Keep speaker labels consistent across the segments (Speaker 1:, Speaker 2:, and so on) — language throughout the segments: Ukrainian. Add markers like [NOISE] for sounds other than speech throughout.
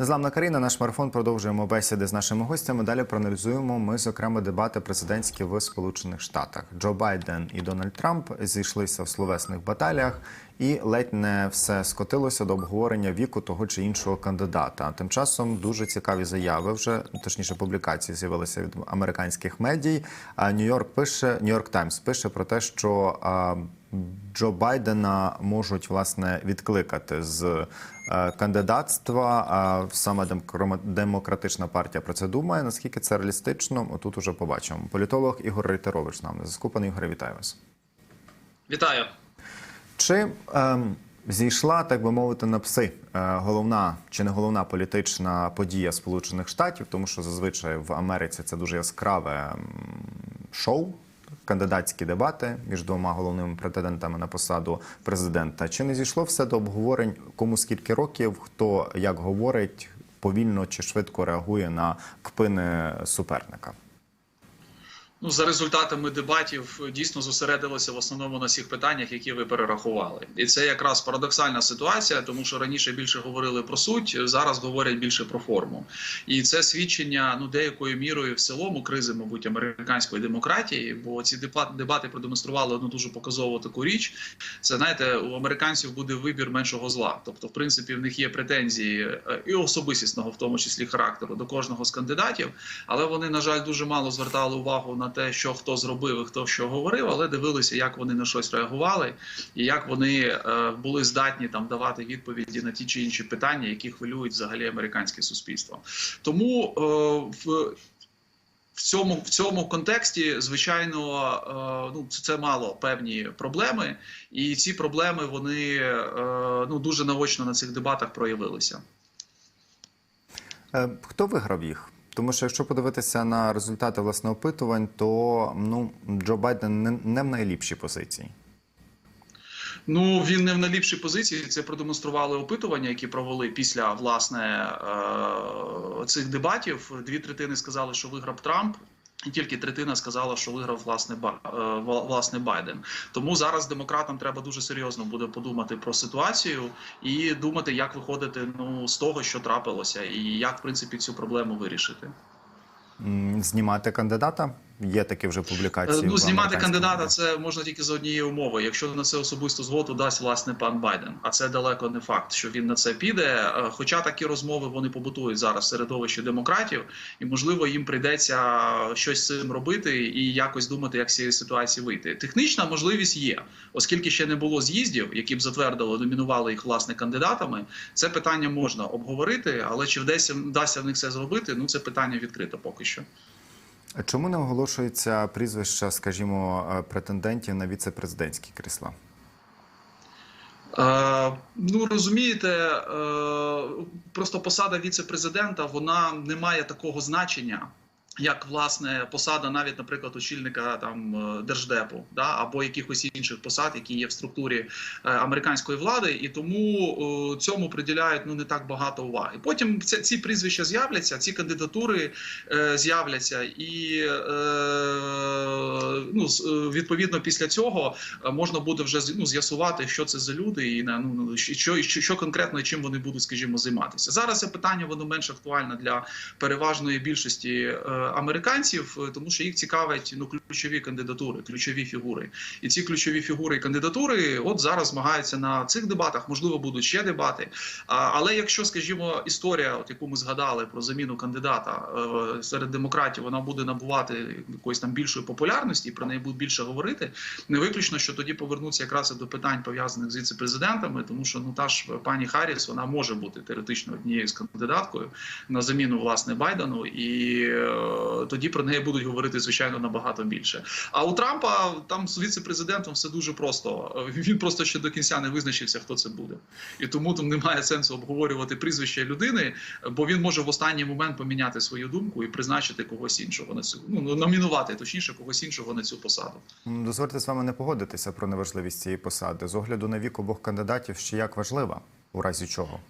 Speaker 1: Незламна Каріна, наш марафон продовжуємо бесіди з нашими гостями. Далі проаналізуємо ми, зокрема, дебати президентські в Сполучених Штатах. Джо Байден і Дональд Трамп зійшлися в словесних баталіях, і ледь не все скотилося до обговорення віку того чи іншого кандидата. Тим часом дуже цікаві заяви вже точніше публікації з'явилися від американських медій. Нью-Йорк пише Нью-Йорк Таймс пише про те, що Джо Байдена можуть власне відкликати з е, кандидатства. Саме демократична партія про це думає. Наскільки це реалістично? Отут уже побачимо. Політолог Ігор Рейтерович нам на зв'язку. Пане Ігоре, вітаю вас.
Speaker 2: Вітаю.
Speaker 1: Чи ем, зійшла, так би мовити, на пси е, головна чи не головна політична подія Сполучених Штатів, тому що зазвичай в Америці це дуже яскраве ем, шоу. Кандидатські дебати між двома головними претендентами на посаду президента. Чи не зійшло все до обговорень, кому скільки років, хто як говорить, повільно чи швидко реагує на кпини суперника?
Speaker 2: Ну, за результатами дебатів дійсно зосередилося в основному на всіх питаннях, які ви перерахували, і це якраз парадоксальна ситуація, тому що раніше більше говорили про суть, зараз говорять більше про форму. І це свідчення ну деякою мірою в цілому кризи, мабуть, американської демократії. Бо ці дебати продемонстрували одну дуже показову таку річ. Це знаєте, у американців буде вибір меншого зла. Тобто, в принципі, в них є претензії е, і особистісного, в тому числі характеру, до кожного з кандидатів, але вони, на жаль, дуже мало звертали увагу на те, що хто зробив і хто що говорив, але дивилися, як вони на щось реагували, і як вони е, були здатні там давати відповіді на ті чи інші питання, які хвилюють взагалі американське суспільство. Тому е, в в цьому в цьому контексті, звичайно, е, ну це, мало певні проблеми, і ці проблеми вони ну дуже наочно на цих дебатах проявилися.
Speaker 1: Хто виграв їх? Тому що якщо подивитися на результати власне опитувань, то ну Джо Байден не, не в найліпшій позиції.
Speaker 2: Ну він не в найліпшій позиції. Це продемонстрували опитування, які провели після власне е, цих дебатів. Дві третини сказали, що виграв Трамп. І тільки третина сказала, що виграв власне е, власне Байден. Тому зараз демократам треба дуже серйозно буде подумати про ситуацію і думати, як виходити ну з того, що трапилося, і як в принципі цю проблему вирішити.
Speaker 1: Знімати кандидата є такі вже публікації.
Speaker 2: Ну, знімати кандидата це можна тільки за однієї умови. Якщо на це особисту згоду дасть власне пан Байден, а це далеко не факт, що він на це піде. Е, Хоча такі розмови вони побутують зараз в середовищі демократів, і можливо їм прийдеться щось з цим робити і якось думати, як з цієї ситуації вийти. Технічна можливість є, оскільки ще не було з'їздів, які б затвердили, номінували їх власне кандидатами. Це питання можна обговорити, але чи вдасться вдасться в них це зробити? Ну це питання відкрито поки що.
Speaker 1: Чому не оголошується прізвища, скажімо, е, претендентів на віце-президентські крісла?
Speaker 2: Е, ну розумієте, е, просто посада віце-президента вона не має такого значення. Як власне посада, навіть, наприклад, очільника там е, держдепу, да або якихось інших посад, які є в структурі е, американської влади, і тому е, цьому приділяють ну не так багато уваги. Потім ці, ці прізвища з'являться, ці кандидатури е, з'являться, і е, ну е, відповідно після цього е, можна буде вже ну, з'ясувати, що це за люди, і на ну ну, що, що, що конкретно і чим вони будуть, скажімо, займатися. Зараз це питання воно менш актуальне для переважної більшості е, американців, е, тому що їх цікавить ну ключові кандидатури, ключові фігури. І ці ключові фігури і кандидатури, от зараз змагаються на цих дебатах. Можливо, будуть ще дебати. Але якщо, скажімо, історія, от яку ми згадали про заміну кандидата е, серед демократів, вона буде набувати якоїсь там більшої популярності, і про неї будуть більше говорити. Не виключно, що тоді повернуться якраз і до питань пов'язаних з віце-президентами, тому що ну та ж пані Харріс, вона може бути теоретично однією з кандидаткою на заміну власне Байдену, і е, тоді про неї будуть говорити звичайно набагато більше. А у Трампа там з віце-президентом все дуже просто. Він просто ще до кінця не визначився, хто це буде, і тому там немає сенсу обговорювати прізвище людини, бо він може в останній момент поміняти свою думку і призначити когось іншого на цю ну номінувати точніше когось іншого на цю посаду.
Speaker 1: М, Дозвольте з вами не погодитися про неважливість цієї посади. З огляду на вік обох кандидатів ще як важлива, у разі чого?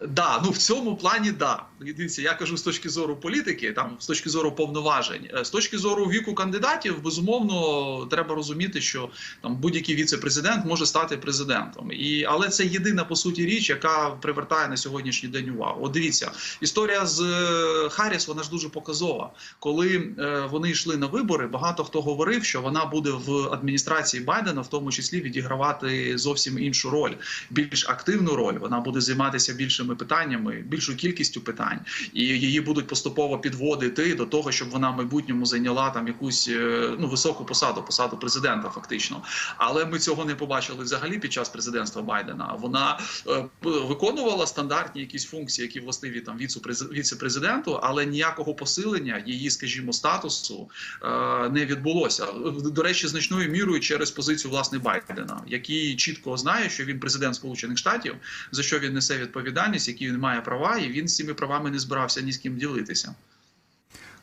Speaker 2: Да, ну в цьому плані да. Дивіться, я кажу з точки зору політики, там з точки зору повноважень, Е, з точки зору віку кандидатів, безумовно, треба розуміти, що там будь-який віце-президент може стати президентом. І але це єдина по суті річ, яка привертає на сьогоднішній день увагу. От дивіться, історія з е, Харріс, вона ж дуже показова. Коли е, вони йшли на вибори, багато хто говорив, що вона буде в адміністрації Байдена, в тому числі відігравати зовсім іншу роль, більш активну роль. Вона буде займатися більшими питаннями, більшою кількістю питань, і її будуть поступово підводити до того, щоб вона в майбутньому зайняла там якусь е, ну високу посаду, посаду президента, фактично. Але ми цього не побачили взагалі під час президентства Байдена. Вона е, виконувала стандартні якісь функції, які властиві там віцепрез- віце-президенту, але ніякого посилення її, скажімо, статусу е, не відбулося. До речі, значною мірою через позицію власне Байдена, який чітко знає, що він президент Сполучених Штатів, за що він несе відповідальність, які він має права, і він з цими правами не збирався ні з ким ділитися.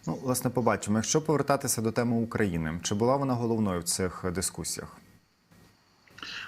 Speaker 1: Ну, власне, побачимо. Якщо повертатися до теми України, чи була вона головною в цих дискусіях?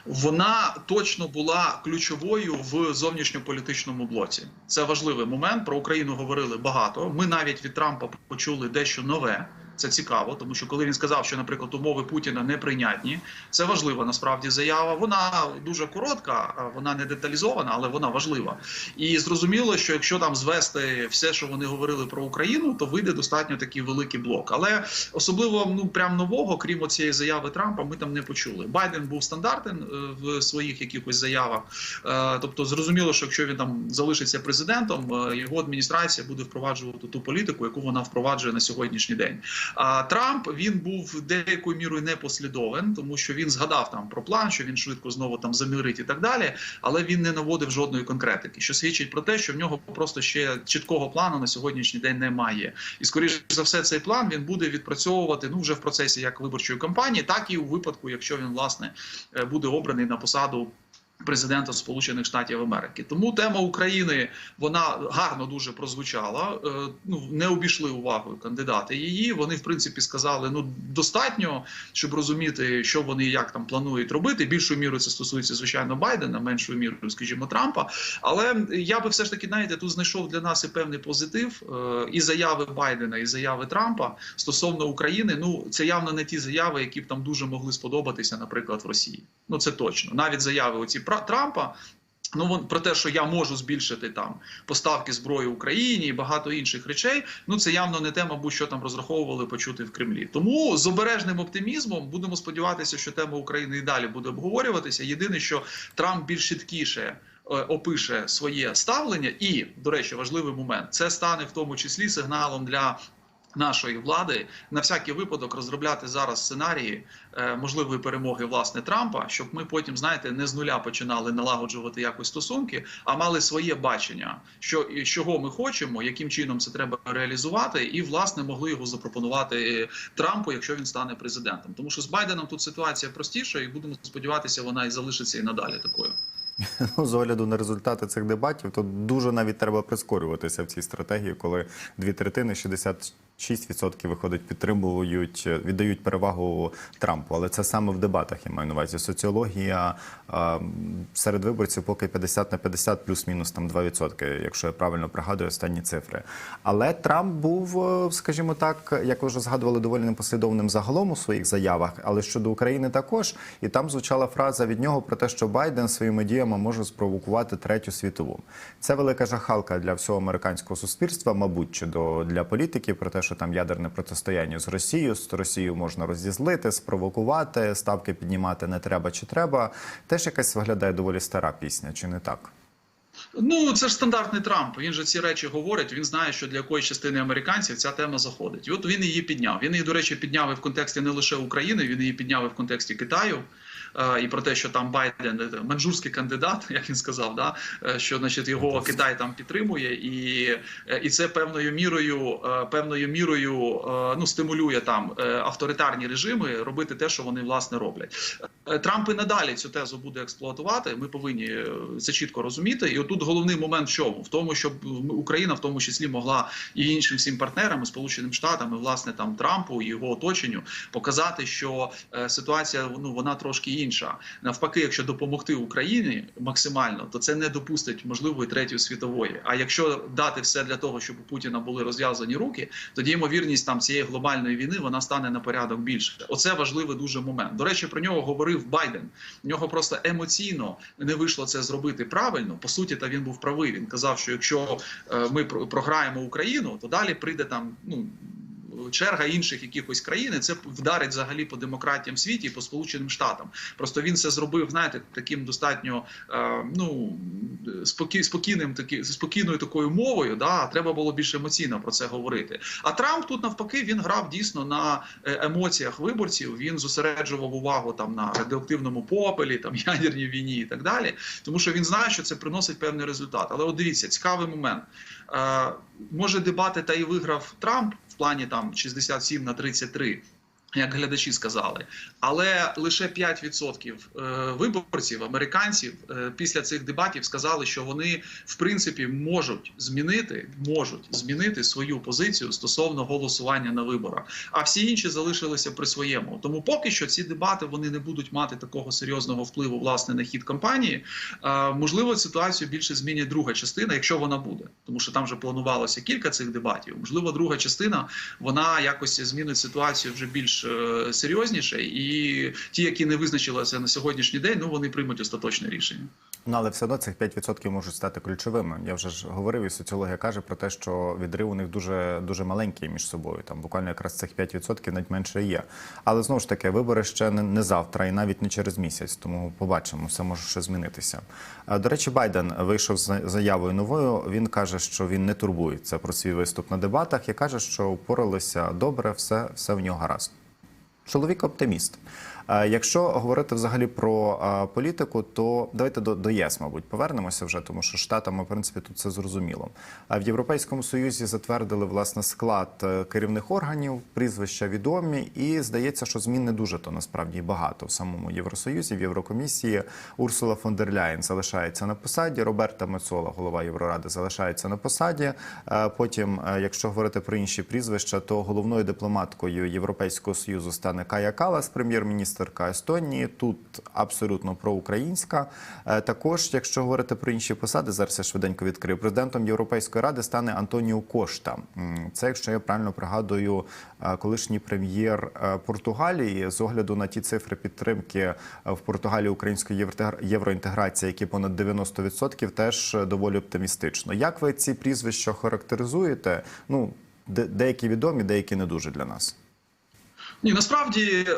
Speaker 2: Вона точно була ключовою в зовнішньополітичному блоці. Це важливий момент. Про Україну говорили багато. Ми навіть від Трампа почули дещо нове. Це цікаво, тому що коли він сказав, що, наприклад, умови Путіна неприйнятні, це важлива насправді заява. Вона дуже коротка, вона не деталізована, але вона важлива. І зрозуміло, що якщо там звести все, що вони говорили про Україну, то вийде достатньо такий великий блок. Але особливо ну прям нового, крім цієї заяви Трампа, ми там не почули. Байден був стандартен в своїх якихось заявах. Е, Тобто, зрозуміло, що якщо він там залишиться президентом, е, його адміністрація буде впроваджувати ту політику, яку вона впроваджує на сьогоднішній день. А Трамп він був деякою мірою непослідовен, тому що він згадав там про план, що він швидко знову там замирить і так далі. Але він не наводив жодної конкретики, що свідчить про те, що в нього просто ще чіткого плану на сьогоднішній день немає. І скоріш за все, цей план він буде відпрацьовувати ну вже в процесі як виборчої кампанії, так і у випадку, якщо він власне е, буде обраний на посаду. Президента Сполучених Штатів Америки тому тема України вона гарно дуже прозвучала. Е, Ну не обійшли увагою кандидати її. Вони в принципі сказали: ну достатньо, щоб розуміти, що вони як там планують робити. Більшою мірою це стосується звичайно Байдена, меншою мірою, скажімо, Трампа. Але я би все ж таки знаєте, тут знайшов для нас і певний позитив. Е, І заяви Байдена, і заяви Трампа стосовно України. Ну це явно не ті заяви, які б там дуже могли сподобатися, наприклад, в Росії. Ну це точно. Навіть заяви оці Трампа. Ну, вон про те, що я можу збільшити там поставки зброї Україні і багато інших речей. Ну це явно не те, мабуть, що там розраховували почути в Кремлі. Тому з обережним оптимізмом будемо сподіватися, що тема України і далі буде обговорюватися. Єдине, що Трамп більш чіткіше е, опише своє ставлення, і до речі, важливий момент це стане в тому числі сигналом для. Нашої влади на всякий випадок розробляти зараз сценарії е, можливої перемоги власне Трампа, щоб ми потім, знаєте, не з нуля починали налагоджувати якось стосунки, а мали своє бачення, що чого ми хочемо, яким чином це треба реалізувати, і власне могли його запропонувати Трампу, якщо він стане президентом. Тому що з Байденом тут ситуація простіша, і будемо сподіватися, вона і залишиться і надалі такою. [LAUGHS]
Speaker 1: Ну, з огляду на результати цих дебатів, то дуже навіть треба прискорюватися в цій стратегії, коли дві третини 66% виходить, підтримують, віддають перевагу Трампу. Але це саме в дебатах я маю на увазі. Соціологія серед виборців поки 50 на 50, плюс-мінус там 2%, якщо я правильно пригадую останні цифри. Але Трамп був, е, скажімо так, як ви вже згадували, доволі непослідовним загалом у своїх заявах, але щодо України також. І там звучала фраза від нього про те, що Байден своїми діями може спровокувати третю світову. Це велика жахалка для всього американського суспільства, мабуть, чи до для політиків про те, що там ядерне протистояння з Росією, з Росією можна розізлити, спровокувати, ставки піднімати не треба чи треба. Теж якась виглядає доволі стара пісня, чи не так?
Speaker 2: Ну, це ж стандартний Трамп. Він же ці речі говорить. Він знає, що для якоїсь частини американців ця тема заходить. І от він її підняв. Він її, до речі, підняв і в контексті не лише України, він її підняв і в контексті Китаю. Е, І про те, що там Байден е, манжурський кандидат, [LAUGHS] як він сказав, да е, що значить його Китай там підтримує, і і це певною мірою, певною мірою ну стимулює там авторитарні режими робити те, що вони власне роблять. Трамп і надалі цю тезу буде експлуатувати. Ми повинні це чітко розуміти. І отут головний момент в чому? В тому, щоб Україна в тому числі могла і іншим всім партнерам, і Сполученим Штатам, і власне там Трампу і його оточенню показати, що ситуація ну вона трошки інша. Навпаки, якщо допомогти Україні максимально, то це не допустить можливої третьої світової. А якщо дати все для того, щоб у Путіна були розв'язані руки, тоді ймовірність там цієї глобальної війни вона стане на порядок більше. Оце важливий дуже момент. До речі, про нього говорив Байден. В нього просто емоційно не вийшло це зробити правильно. По суті, та він був правий. Він казав, що якщо е, ми про- програємо Україну, то далі прийде там ну. Черга інших якихось країн, і це вдарить взагалі по демократіям в світі, і по Сполученим Штатам. Просто він це зробив, знаєте, таким достатньо е, ну спокій, спокійним, такі спокійною такою мовою. Да, треба було більш емоційно про це говорити. А Трамп тут навпаки він грав дійсно на е, емоціях виборців. Він зосереджував увагу там на радіоактивному попелі, там ядерній війні і так далі. Тому що він знає, що це приносить певний результат. Але от дивіться, цікавий момент. Е, може, дебати та і виграв Трамп плані там 67 на 33, як глядачі сказали, але лише 5% е, виборців, американців, е, після цих дебатів сказали, що вони в принципі можуть змінити, можуть змінити свою позицію стосовно голосування на виборах. А всі інші залишилися при своєму. Тому поки що ці дебати вони не будуть мати такого серйозного впливу власне на хід кампанії. Е, Можливо, ситуацію більше змінить друга частина, якщо вона буде, тому що там вже планувалося кілька цих дебатів. Можливо, друга частина вона якось змінить ситуацію вже більш е, серйозніше, і ті, які не визначилися на сьогоднішній день, ну вони приймуть остаточне рішення.
Speaker 1: Ну, але все одно цих 5% можуть стати ключовими. Я вже ж говорив, і соціологія каже про те, що відрив у них дуже дуже маленький між собою. Там буквально якраз цих 5% навіть менше є. Але знову ж таки, вибори ще не, не завтра і навіть не через місяць. Тому побачимо, все може ще змінитися. А, До речі, Байден вийшов з заявою новою. Він каже, що він не турбується про свій виступ на дебатах і каже, що впоралися добре, все, все в нього гаразд. Чоловік оптиміст. Якщо говорити взагалі про політику, то давайте до, до ЄС, мабуть, повернемося вже, тому що штатами, в принципі, тут це зрозуміло. В Європейському Союзі затвердили власне склад е, керівних органів, прізвища відомі, і здається, що змін не дуже то насправді багато в самому Євросоюзі, в Єврокомісії. Урсула фон дер Ляєн залишається на посаді. Роберта Мецола, голова Євроради, залишається на посаді. Е, Потім, е, якщо говорити про інші прізвища, то головною дипломаткою Європейського союзу стане Кая Калас, прем'єр-міністерка Естонії. Тут абсолютно проукраїнська. Е, Також, якщо говорити про інші посади, зараз я швиденько відкрию. Президентом Європейської ради стане Антоніо Кошта. Це, якщо я правильно пригадую, е, колишній прем'єр е, Португалії з огляду на ті цифри підтримки в Португалії української євроінтеграції, які понад 90%, теж доволі оптимістично. Як ви ці прізвища характеризуєте? Ну деякі відомі, деякі не дуже для нас.
Speaker 2: Ні, насправді е,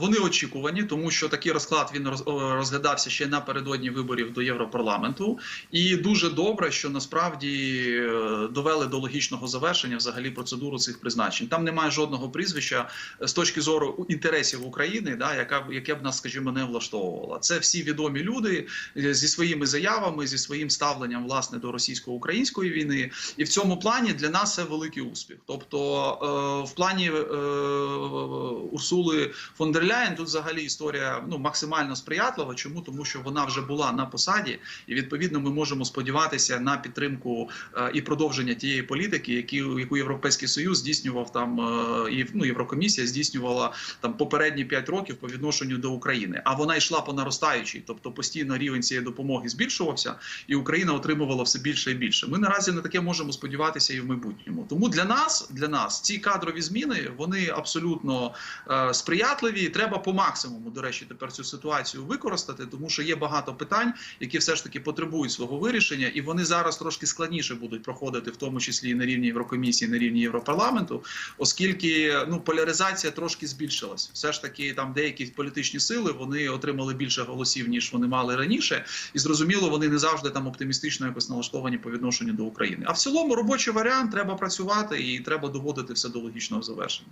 Speaker 2: вони очікувані, тому що такий розклад він роз- розглядався ще напередодні виборів до Європарламенту, і дуже добре, що насправді е, довели до логічного завершення взагалі процедуру цих призначень. Там немає жодного прізвища е, з точки зору інтересів України, да, яка яке б нас, скажімо, не влаштовувало. Це всі відомі люди е, зі своїми заявами, зі своїм ставленням власне до російсько-української війни, і в цьому плані для нас це великий успіх. Тобто, е, в плані е, Урсули фон дер Ляєн тут взагалі історія ну максимально сприятлива. Чому тому, що вона вже була на посаді, і відповідно ми можемо сподіватися на підтримку е, і продовження тієї політики, яку європейський союз здійснював там е, і ну Єврокомісія здійснювала там попередні 5 років по відношенню до України. А вона йшла по наростаючій, тобто постійно рівень цієї допомоги збільшувався, і Україна отримувала все більше і більше. Ми наразі на таке можемо сподіватися і в майбутньому. Тому для нас, для нас ці кадрові зміни вони абсолютно е, сприятливі. Треба по максимуму, до речі, тепер цю ситуацію використати, тому що є багато питань, які все ж таки потребують свого вирішення, і вони зараз трошки складніше будуть проходити, в тому числі і на рівні Єврокомісії, на рівні Європарламенту, оскільки ну поляризація трошки збільшилась. Все ж таки, там деякі політичні сили вони отримали більше голосів ніж вони мали раніше, і зрозуміло, вони не завжди там оптимістично якось налаштовані по відношенню до України. А в цілому робочий варіант треба працювати і треба доводити все до логічного завершення.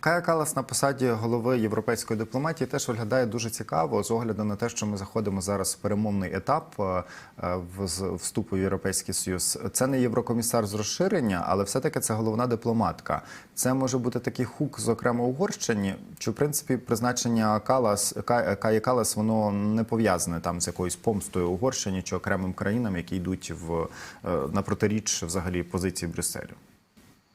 Speaker 1: Кая Калас на посаді голови європейської дипломатії теж виглядає дуже цікаво з огляду на те, що ми заходимо зараз в перемовний етап е, е, в- вступу Європейський Союз. Це не єврокомісар з розширення, але все-таки це головна дипломатка. Це може бути такий хук, зокрема Угорщині. Чи в принципі призначення Калас Ка- Каї Калас воно не пов'язане там з якоюсь помстою Угорщині чи окремим країнам, які йдуть в е, на протиріч взагалі позиції Брюсселю?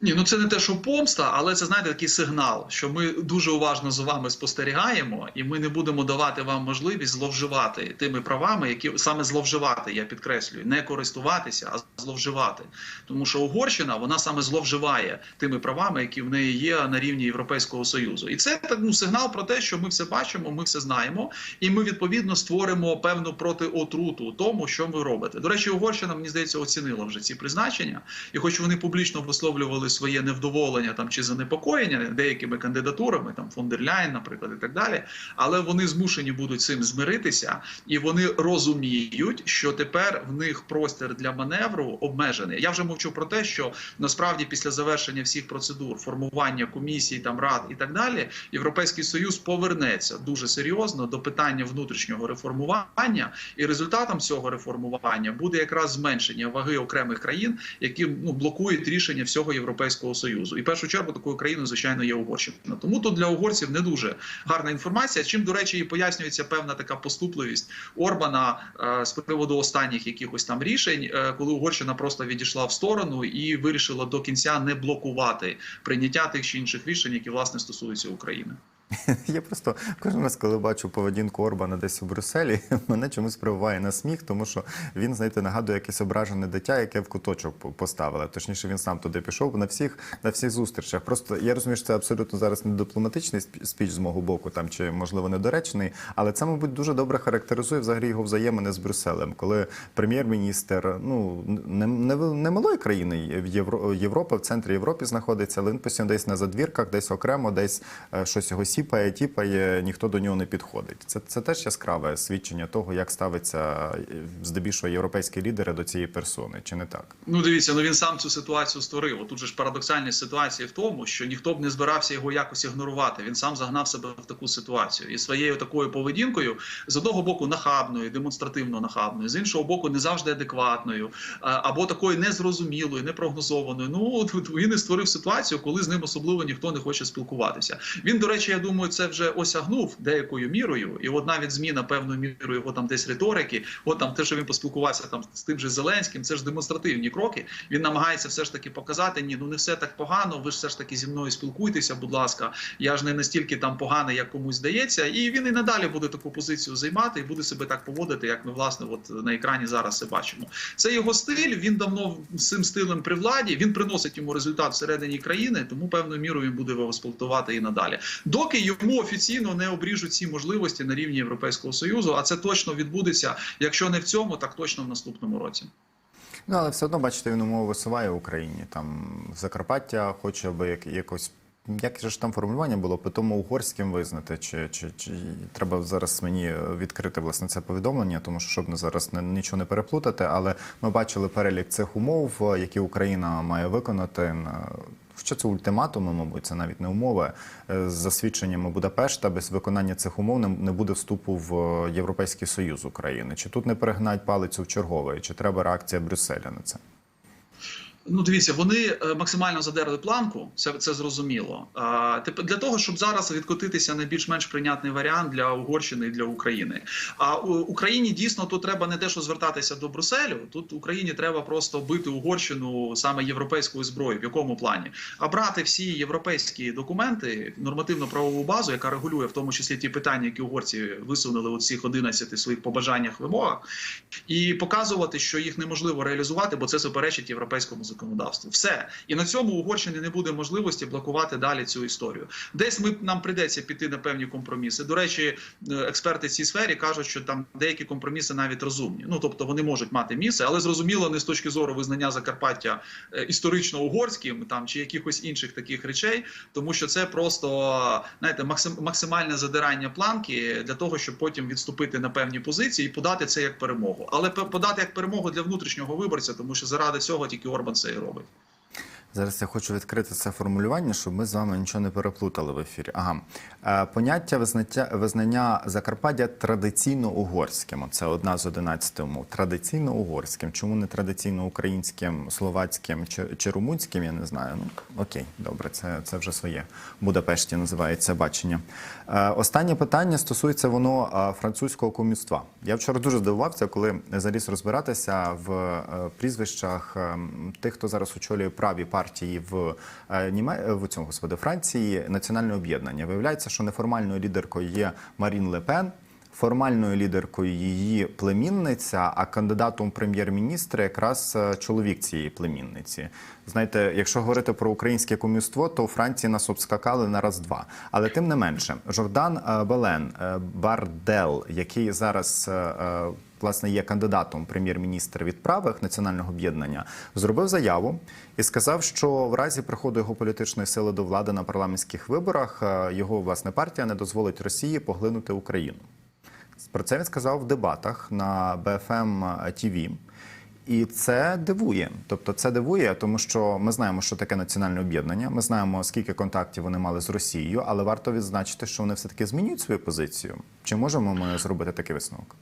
Speaker 2: Ні, ну це не те, що помста, але це знаєте такий сигнал, що ми дуже уважно за вами спостерігаємо, і ми не будемо давати вам можливість зловживати тими правами, які саме зловживати, я підкреслюю, не користуватися, а зловживати. Тому що Угорщина вона саме зловживає тими правами, які в неї є на рівні Європейського союзу, і це ну сигнал про те, що ми все бачимо, ми все знаємо, і ми відповідно створимо певну протиотруту тому, що ви робите. До речі, Угорщина мені здається оцінила вже ці призначення, і хоч вони публічно висловлювали своє невдоволення там чи занепокоєння деякими кандидатурами, там фон наприклад, і так далі, але вони змушені будуть цим змиритися, і вони розуміють, що тепер в них простір для маневру обмежений. Я вже мовчу про те, що насправді після завершення всіх процедур, формування комісій, там рад і так далі, європейський союз повернеться дуже серйозно до питання внутрішнього реформування, і результатом цього реформування буде якраз зменшення ваги окремих країн, які ну блокують рішення всього європейського союзу. І в першу чергу такою країною, звичайно, є Угорщина. Тому тут для угорців не дуже гарна інформація. Чим до речі, і пояснюється певна така поступливість Орбана е, з приводу останніх якихось там рішень, е, коли Угорщина просто відійшла в сторону і вирішила до кінця не блокувати прийняття тих чи інших рішень, які власне стосуються України. [LAUGHS]
Speaker 1: Я просто кожен раз, коли бачу поведінку Орбана десь у Брюсселі, [LAUGHS] мене чомусь прививає на сміх, тому що він, знаєте, нагадує якесь ображене дитя, яке в куточок поставили. Точніше, він сам туди пішов на всіх на всіх зустрічах. Просто я розумію, що це абсолютно зараз не дипломатичний спі- спіч з мого боку, там чи можливо недоречний, але це, мабуть, дуже добре характеризує взагалі його взаємини з Брюсселем, коли прем'єр-міністр, ну не, не, не малої країни Євро, Європа в центрі Європи знаходиться, але він постійно десь на задвірках, десь окремо, десь е, щось його сіпає, тіпає, тіпає, ніхто до нього не підходить. Це, це теж яскраве свідчення того, як ставиться е, здебільшого європейські лідери до цієї персони, чи не так?
Speaker 2: Ну, дивіться, ну він сам цю ситуацію створив. Тут же ж парадоксальність ситуації в тому, що ніхто б не збирався його якось ігнорувати. Він сам загнав себе в таку ситуацію і своєю такою поведінкою з одного боку нахабною, демонстративно нахабною, з іншого боку, не завжди адекватною, або такою незрозумілою, непрогнозованою. Ну він і створив ситуацію, коли з ним особливо ніхто не хоче спілкуватися. Він, до речі, я думаю, це вже осягнув деякою мірою, і от навіть зміна певною мірою його там десь риторики, от там те, що він поспілкувався там з тим же Зеленським, це ж демонстративні кроки. Він намагається все ж таки показати: ні, ну не все так погано. Ви ж все ж таки зі мною спілкуйтеся, будь ласка. Я ж не настільки там поганий, як комусь здається. І він і надалі буде таку позицію займати і буде себе так поводити, як ми власне от на екрані зараз це бачимо. Це його стиль. Він давно цим стилем при владі. Він приносить йому результат всередині країни, тому певною мірою він буде його експлуатувати і надалі. Доки йому офіційно не обріжуть ці можливості на рівні Європейського союзу, а це точно відбудеться. Якщо не в цьому, так точно в наступному році.
Speaker 1: Ну, але все одно, бачите, він умови висуває в Україні. Там Закарпаття хоче, аби як, якось. Як же ж там формулювання було питомо угорським визнати, чи, чи, чи треба зараз мені відкрити власне це повідомлення, тому що щоб не зараз не, нічого не переплутати. Але ми бачили перелік цих умов, які Україна має виконати. Що це ультиматуми, мабуть, це навіть не умови за з засвідченнями Будапешта. Без виконання цих умов не, не буде вступу в е, Європейський Союз України. Чи тут не перегнать палицю в чергове, чи треба реакція Брюсселя на це?
Speaker 2: Ну, дивіться, вони е, максимально задерли планку, це, це зрозуміло. Для того, щоб зараз відкотитися на більш-менш прийнятний варіант для Угорщини і для України. А Україні дійсно тут треба не те, що звертатися до Брюсселю. Тут Україні треба просто бити Угорщину саме європейською зброєю. В якому плані? А брати всі європейські документи, нормативно-правову базу, яка регулює в тому числі ті питання, які угорці висунули у цих 11 своїх побажаннях вимогах, і показувати, що їх неможливо реалізувати, бо це суперечить європейському законодавству. Все і на цьому Угорщини не буде можливості блокувати далі цю історію. Десь ми нам прийдеться піти на певні компроміси. До речі, е, експерти в цій сфері кажуть, що там деякі компроміси навіть розумні. Ну тобто вони можуть мати місце, але зрозуміло не з точки зору визнання Закарпаття е, історично угорським там чи якихось інших таких речей, тому що це просто знаєте, максимальне задирання планки для того, щоб потім відступити на певні позиції і подати це як перемогу. Але подати як перемогу для внутрішнього виборця, тому що заради цього тільки Орбан це і робить.
Speaker 1: Зараз я хочу відкрити це формулювання, щоб ми з вами нічого не переплутали в ефірі. Ага. Е, Поняття визнаття, визнання Закарпаття традиційно угорським. Це одна з 11 умов. Традиційно угорським. Чому не традиційно українським, словацьким чи, чи румунським, я не знаю. Ну, окей, добре, це, це вже своє. В Будапешті називається бачення. Е, Останнє питання стосується воно е, французького комівства. Я вчора дуже здивувався, коли заліз розбиратися в прізвищах е, тих, хто зараз очолює праві партії партії в е, Німе... в цьому господи Франції національне об'єднання. Виявляється, що неформальною лідеркою є Марін Лепен. Формальною лідеркою її племінниця, а кандидатом прем'єр-міністри якраз е, чоловік цієї племінниці. Знаєте, якщо говорити про українське комюство, то у Франції нас обскакали на раз-два. Але тим не менше, Жордан е, Белен е, Бардел, який зараз е, е, власне є кандидатом прем'єр-міністра від правих національного об'єднання, зробив заяву і сказав, що в разі приходу його політичної сили до влади на парламентських виборах е, його власне партія не дозволить Росії поглинути Україну. Про це він сказав в дебатах на BFM TV. І це дивує. Тобто, це дивує, тому що ми знаємо, що таке національне об'єднання. Ми знаємо, скільки контактів вони мали з Росією, але варто відзначити, що вони все таки змінюють свою позицію. Чи можемо ми зробити такий висновок?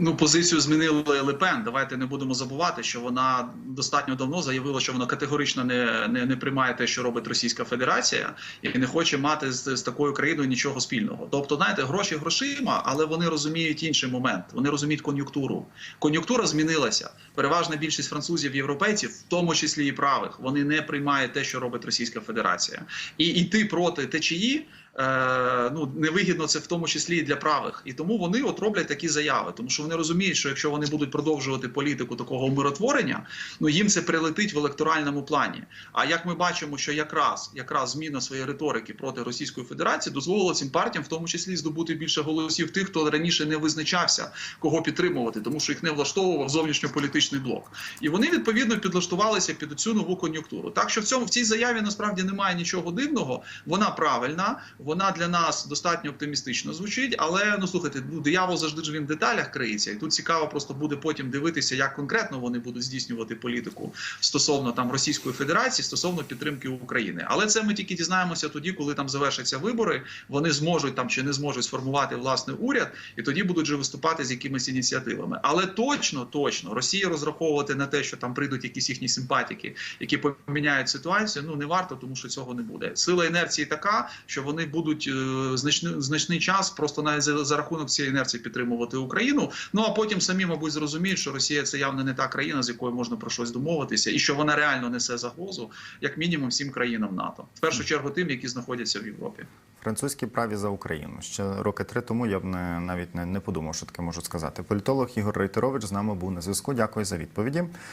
Speaker 2: Ну, позицію змінили Лепен. Давайте не будемо забувати, що вона достатньо давно заявила, що вона категорично не, не, не приймає те, що робить Російська Федерація, і не хоче мати з, з такою країною нічого спільного. Тобто, знаєте, гроші грошима, але вони розуміють інший момент. Вони розуміють кон'юнктуру. Кон'юнктура змінилася. Переважна більшість французів, європейців, в тому числі і правих, вони не приймають те, що робить Російська Федерація, і йти проти течії. Е, ну невигідно це в тому числі і для правих, і тому вони от роблять такі заяви, тому що вони розуміють, що якщо вони будуть продовжувати політику такого умиротворення, ну їм це прилетить в електоральному плані. А як ми бачимо, що якраз якраз зміна своєї риторики проти Російської Федерації дозволила цим партіям, в тому числі здобути більше голосів тих, хто раніше не визначався, кого підтримувати, тому що їх не влаштовував зовнішньополітичний блок, і вони відповідно підлаштувалися під цю нову кон'юнктуру. Так що в цьому в цій заяві насправді немає нічого дивного, вона правильна вона для нас достатньо оптимістично звучить, але ну слухайте, ну диявол завжди ж він в деталях криється, і тут цікаво просто буде потім дивитися, як конкретно вони будуть здійснювати політику стосовно там Російської Федерації, стосовно підтримки України. Але це ми тільки дізнаємося тоді, коли там завершаться вибори. Вони зможуть там чи не зможуть сформувати власний уряд, і тоді будуть вже виступати з якимись ініціативами. Але точно, точно Росія розраховувати на те, що там прийдуть якісь їхні симпатики, які поміняють ситуацію. Ну не варто, тому що цього не буде. Сила інерції така, що вони будуть е, значний, значний час просто навіть за, за рахунок цієї інерції підтримувати Україну. Ну а потім самі, мабуть, зрозуміють, що Росія це явно не та країна, з якою можна про щось домовитися, і що вона реально несе загрозу, як мінімум, всім країнам НАТО, в першу чергу тим, які знаходяться в Європі.
Speaker 1: Французькі праві за Україну. Ще роки три тому я б не навіть не, не подумав, що таке можу сказати. Політолог Ігор Рейтерович з нами був на зв'язку. Дякую за відповіді.